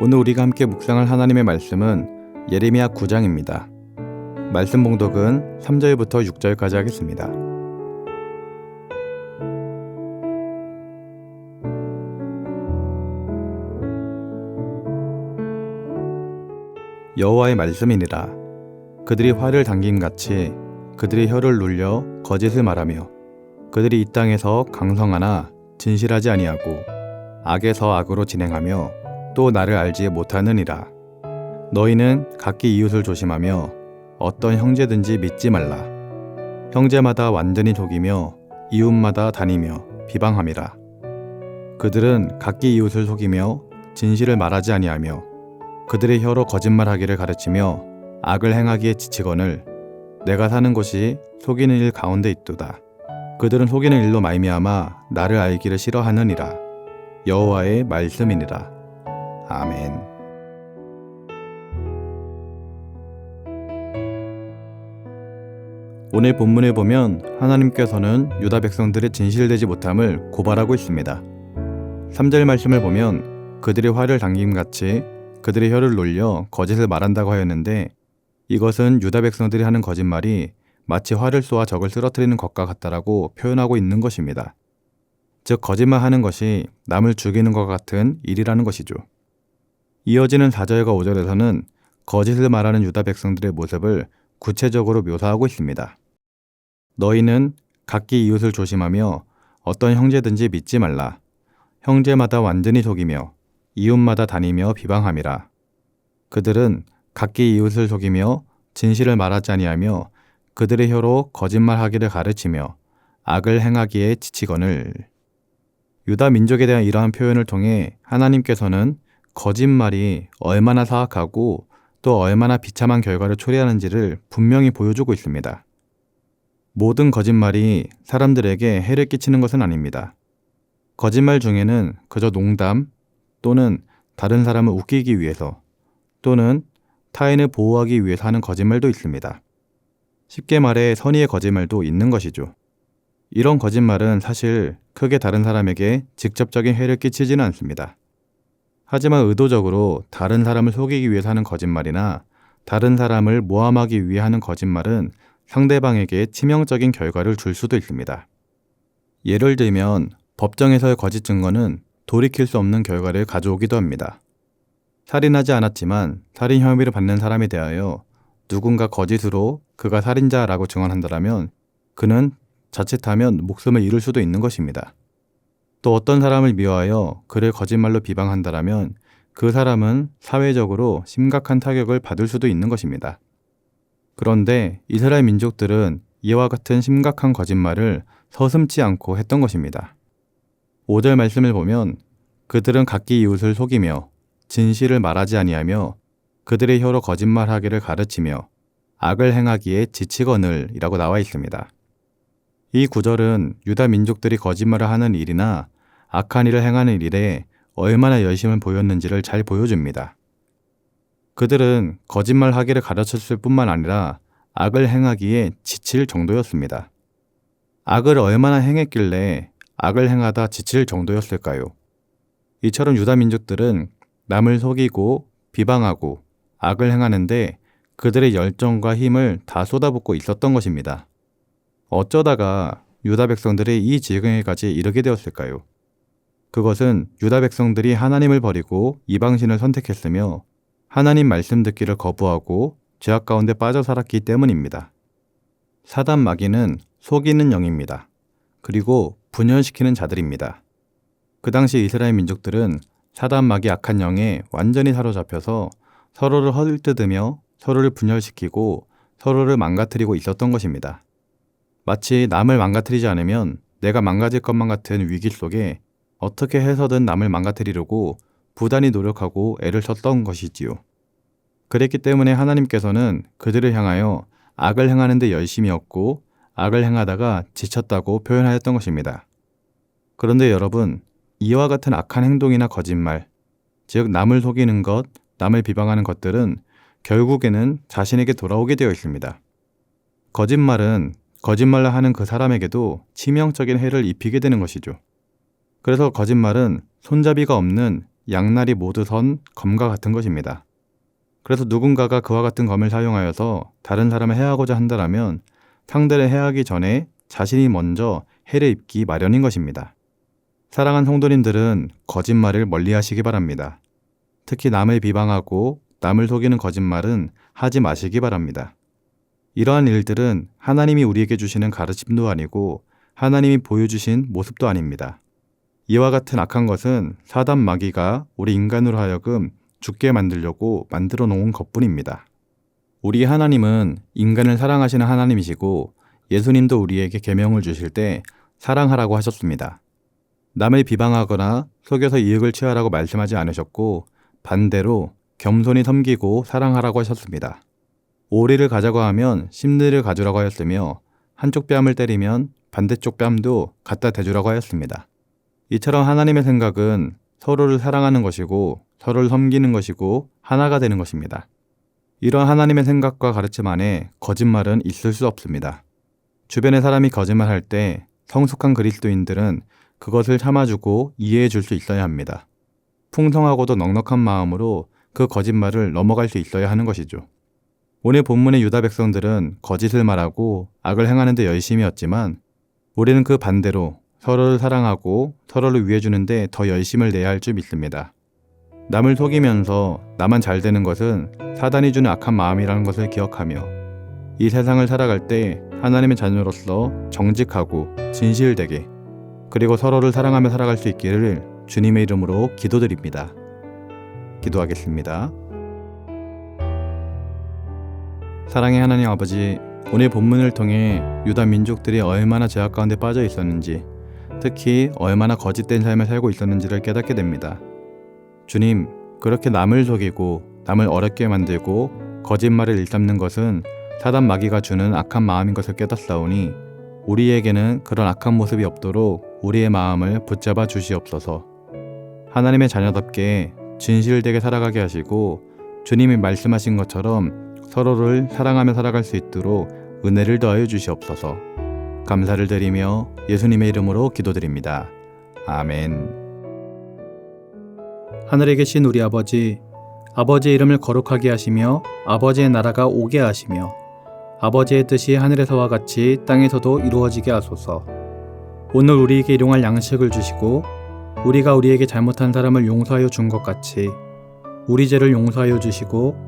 오늘 우리가 함께 묵상할 하나님의 말씀은 예레미야 9장입니다. 말씀 봉독은 3절부터 6절까지 하겠습니다. 여호와의 말씀이니라 그들이 화를 당김 같이 그들이 혀를 눌려 거짓을 말하며 그들이 이 땅에서 강성하나 진실하지 아니하고 악에서 악으로 진행하며 또 나를 알지 못하느니라 너희는 각기 이웃을 조심하며 어떤 형제든지 믿지 말라 형제마다 완전히 속이며 이웃마다 다니며 비방함이라 그들은 각기 이웃을 속이며 진실을 말하지 아니하며 그들의 혀로 거짓말하기를 가르치며 악을 행하기에 지치거늘 내가 사는 곳이 속이는 일 가운데 있도다. 그들은 속이는 일로 말미암아 나를 알기를 싫어하느니라. 여호와의 말씀이니라. 아멘. 오늘 본문에 보면 하나님께서는 유다 백성들의 진실되지 못함을 고발하고 있습니다. 3절 말씀을 보면 그들의 화를 당김같이 그들의 혀를 놀려 거짓을 말한다고 하였는데 이것은 유다 백성들이 하는 거짓말이 마치 활을 쏘아 적을 쓰러뜨리는 것과 같다라고 표현하고 있는 것입니다. 즉 거짓말하는 것이 남을 죽이는 것 같은 일이라는 것이죠. 이어지는 4절과 5절에서는 거짓을 말하는 유다 백성들의 모습을 구체적으로 묘사하고 있습니다. 너희는 각기 이웃을 조심하며 어떤 형제든지 믿지 말라. 형제마다 완전히 속이며 이웃마다 다니며 비방함이라. 그들은 각기 이웃을 속이며 진실을 말하지 아니하며 그들의 혀로 거짓말하기를 가르치며 악을 행하기에 지치거늘 유다 민족에 대한 이러한 표현을 통해 하나님께서는 거짓말이 얼마나 사악하고 또 얼마나 비참한 결과를 초래하는지를 분명히 보여주고 있습니다. 모든 거짓말이 사람들에게 해를 끼치는 것은 아닙니다. 거짓말 중에는 그저 농담 또는 다른 사람을 웃기기 위해서 또는 타인을 보호하기 위해서 하는 거짓말도 있습니다. 쉽게 말해 선의의 거짓말도 있는 것이죠. 이런 거짓말은 사실 크게 다른 사람에게 직접적인 해를 끼치지는 않습니다. 하지만 의도적으로 다른 사람을 속이기 위해서 하는 거짓말이나 다른 사람을 모함하기 위해 하는 거짓말은 상대방에게 치명적인 결과를 줄 수도 있습니다. 예를 들면 법정에서의 거짓 증거는 돌이킬 수 없는 결과를 가져오기도 합니다. 살인하지 않았지만 살인 혐의를 받는 사람에 대하여 누군가 거짓으로 그가 살인자라고 증언한다면 그는 자칫하면 목숨을 잃을 수도 있는 것입니다. 또 어떤 사람을 미워하여 그를 거짓말로 비방한다면 그 사람은 사회적으로 심각한 타격을 받을 수도 있는 것입니다. 그런데 이스라엘 민족들은 이와 같은 심각한 거짓말을 서슴지 않고 했던 것입니다. 5절 말씀을 보면 그들은 각기 이웃을 속이며 진실을 말하지 아니하며 그들의 혀로 거짓말하기를 가르치며 악을 행하기에 지치거늘이라고 나와 있습니다. 이 구절은 유다 민족들이 거짓말을 하는 일이나 악한 일을 행하는 일에 얼마나 열심을 보였는지를 잘 보여줍니다. 그들은 거짓말 하기를 가르쳤을 뿐만 아니라 악을 행하기에 지칠 정도였습니다. 악을 얼마나 행했길래 악을 행하다 지칠 정도였을까요? 이처럼 유다 민족들은 남을 속이고 비방하고 악을 행하는데 그들의 열정과 힘을 다 쏟아붓고 있었던 것입니다. 어쩌다가 유다 백성들이 이 지경에까지 이르게 되었을까요? 그것은 유다 백성들이 하나님을 버리고 이방신을 선택했으며 하나님 말씀 듣기를 거부하고 죄악 가운데 빠져 살았기 때문입니다. 사단 마귀는 속이는 영입니다. 그리고 분열시키는 자들입니다. 그 당시 이스라엘 민족들은 사단 마귀 악한 영에 완전히 사로잡혀서 서로를 헐뜯으며 서로를 분열시키고 서로를 망가뜨리고 있었던 것입니다. 마치 남을 망가뜨리지 않으면 내가 망가질 것만 같은 위기 속에 어떻게 해서든 남을 망가뜨리려고 부단히 노력하고 애를 썼던 것이지요. 그랬기 때문에 하나님께서는 그들을 향하여 악을 행하는데 열심이었고 악을 행하다가 지쳤다고 표현하였던 것입니다. 그런데 여러분, 이와 같은 악한 행동이나 거짓말, 즉 남을 속이는 것, 남을 비방하는 것들은 결국에는 자신에게 돌아오게 되어 있습니다. 거짓말은 거짓말을 하는 그 사람에게도 치명적인 해를 입히게 되는 것이죠. 그래서 거짓말은 손잡이가 없는 양날이 모두 선 검과 같은 것입니다. 그래서 누군가가 그와 같은 검을 사용하여서 다른 사람을 해하고자 한다라면 상대를 해하기 전에 자신이 먼저 해를 입기 마련인 것입니다. 사랑한 성도님들은 거짓말을 멀리 하시기 바랍니다. 특히 남을 비방하고 남을 속이는 거짓말은 하지 마시기 바랍니다. 이러한 일들은 하나님이 우리에게 주시는 가르침도 아니고 하나님이 보여주신 모습도 아닙니다. 이와 같은 악한 것은 사단 마귀가 우리 인간으로 하여금 죽게 만들려고 만들어 놓은 것뿐입니다. 우리 하나님은 인간을 사랑하시는 하나님이시고 예수님도 우리에게 계명을 주실 때 사랑하라고 하셨습니다. 남을 비방하거나 속여서 이익을 취하라고 말씀하지 않으셨고 반대로 겸손히 섬기고 사랑하라고 하셨습니다. 오리를 가자고 하면 심리를 가주라고 하였으며 한쪽 뺨을 때리면 반대쪽 뺨도 갖다 대주라고 하였습니다. 이처럼 하나님의 생각은 서로를 사랑하는 것이고 서로를 섬기는 것이고 하나가 되는 것입니다. 이런 하나님의 생각과 가르침 안에 거짓말은 있을 수 없습니다. 주변의 사람이 거짓말할 때 성숙한 그리스도인들은 그것을 참아주고 이해해 줄 수 있어야 합니다. 풍성하고도 넉넉한 마음으로 그 거짓말을 넘어갈 수 있어야 하는 것이죠. 오늘 본문의 유다 백성들은 거짓을 말하고 악을 행하는 데 열심이었지만 우리는 그 반대로 서로를 사랑하고 서로를 위해 주는데 더 열심을 내야 할 줄 믿습니다. 남을 속이면서 나만 잘 되는 것은 사단이 주는 악한 마음이라는 것을 기억하며 이 세상을 살아갈 때 하나님의 자녀로서 정직하고 진실되게 그리고 서로를 사랑하며 살아갈 수 있기를 주님의 이름으로 기도드립니다. 기도하겠습니다. 사랑의 하나님 아버지, 오늘 본문을 통해 유다 민족들이 얼마나 죄악 가운데 빠져 있었는지, 특히 얼마나 거짓된 삶을 살고 있었는지를 깨닫게 됩니다. 주님, 그렇게 남을 속이고 남을 어렵게 만들고 거짓말을 일삼는 것은 사단 마귀가 주는 악한 마음인 것을 깨닫사오니 우리에게는 그런 악한 모습이 없도록 우리의 마음을 붙잡아 주시옵소서. 하나님의 자녀답게 진실되게 살아가게 하시고 주님이 말씀하신 것처럼 서로를 사랑하며 살아갈 수 있도록 은혜를 더하여 주시옵소서. 감사를 드리며 예수님의 이름으로 기도드립니다. 아멘. 하늘에 계신 우리 아버지, 아버지의 이름을 거룩하게 하시며 아버지의 나라가 오게 하시며 아버지의 뜻이 하늘에서와 같이 땅에서도 이루어지게 하소서. 오늘 우리에게 일용할 양식을 주시고 우리가 우리에게 잘못한 사람을 용서하여 준 것 같이 우리 죄를 용서하여 주시고